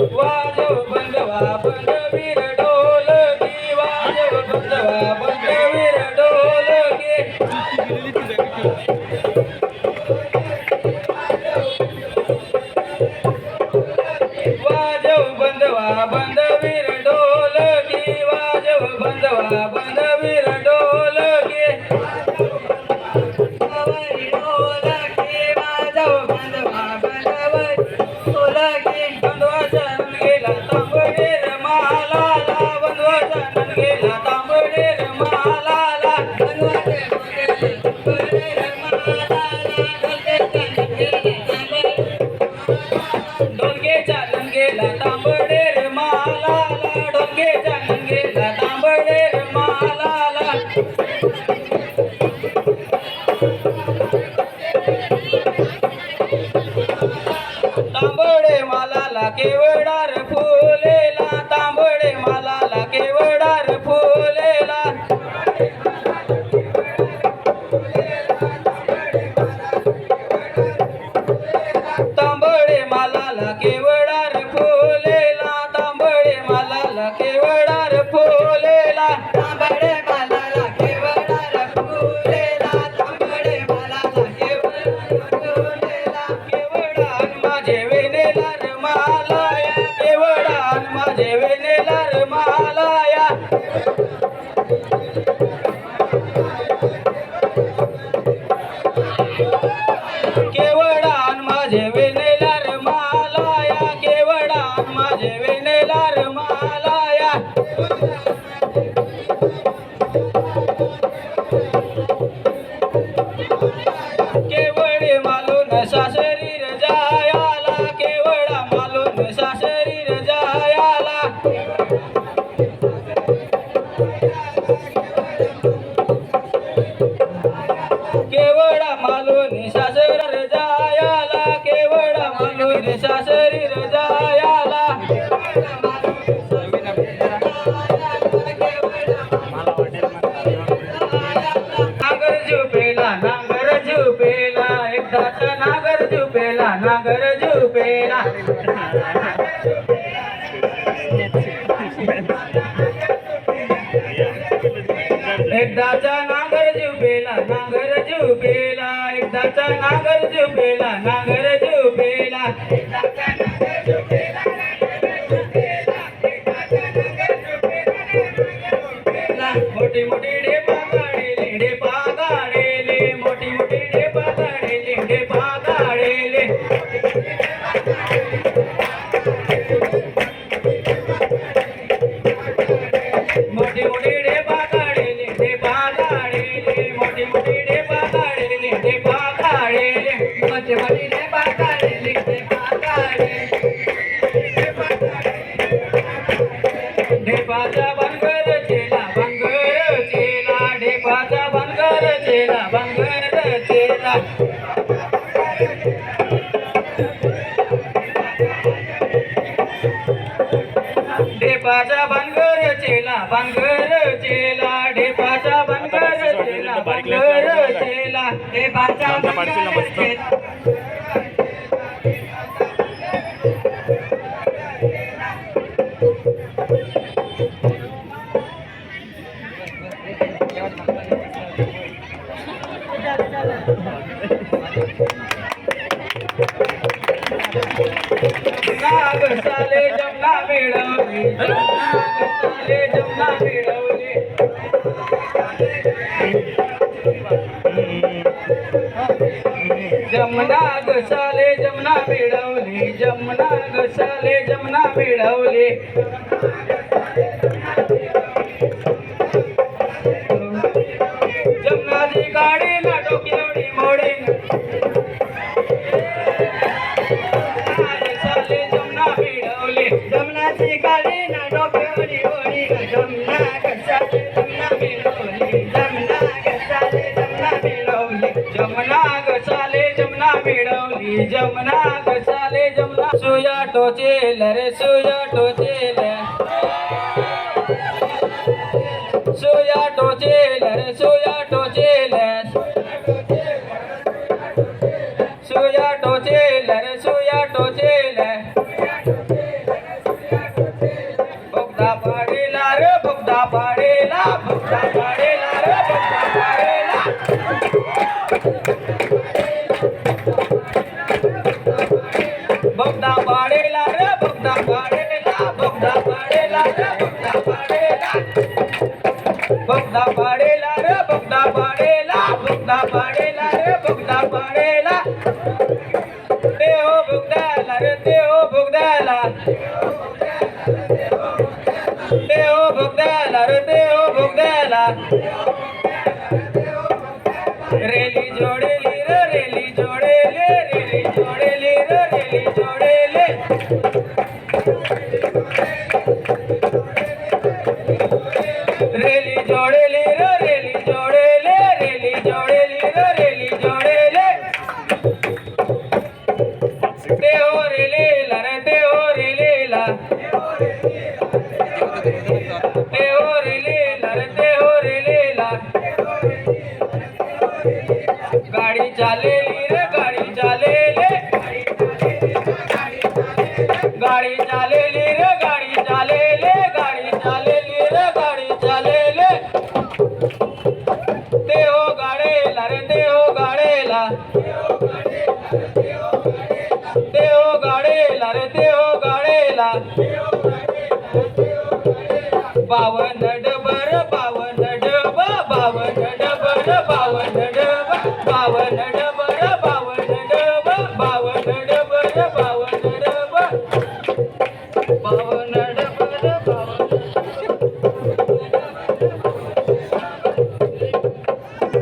वाजव बंधवा बंधवीर ढोलकी वाजव बंधवा बंधवीर ढोलकी वाजव बंधवा बंधवीर तांबडे मालाला केवडार फुलेला. तांबडे मालाला केवडार फुलेला. तांबडे Eso झुपेला नागर झुपेला एकदाचा नागर झुपेला नागर झुपेला एकदाचा नागर झुपेला नागर झुपेला. बनगर चेला बनगर चेला ढेपाचा बनगर चेला बनगर चेला ढेपाचा बनगर चेला बनगर चेला ढेपाचा बनगर जमना घसाले जमना भिडवली जमना घसाले जमना भिडवली जमना गसाले जमना सुया टोचेल. रे सुया टोचेल. सुया टोचेल रे सुया टोचेल सुया टोचेल. रे सुया टोचेल. बोगदा पाडीला रे बोगदा पाडी ते हो भुगदा लारे ते रेली जोडेली रे रेली जोडेले रेली जोडेली रे रेली जोडेले. रेली जोडेली रे रेली जोडेले रेली जोडेली रे रेली जोडेले. ते हो रेलेला रे ते हो रेलेला. गाडेला बावन डबर बावन डब बावन डबर बावन डब बावन डबर बावन डब बावन डबर बावन डब बावन डबर बावन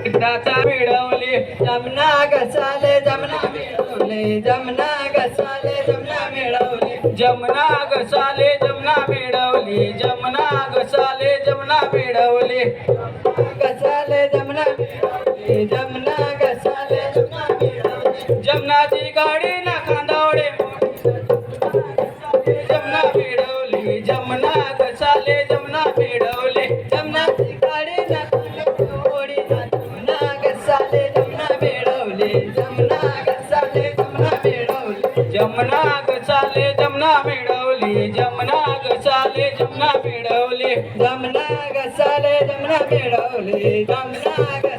एकदाचा मिळवली जमना घसाले जमना मिळवले जमना घसाले जमना मिळवले. जमना गसाले जमना मिळवली जमना गसाले जमना मिळवली घसाले जमना जमना घसाले जमनाची गाडी ना खांदावडे. जमना मिळवली जमना गसाले जमना मिळवले जमनाची गाडी ना ना जमना घसाले जमना मिळवले जमना घसाले जमना मिळवले जमना गसाले जमना जमना मिळवली जमना गसाले जमना मिळवली. जमना घसाले जमना मिळवले जमना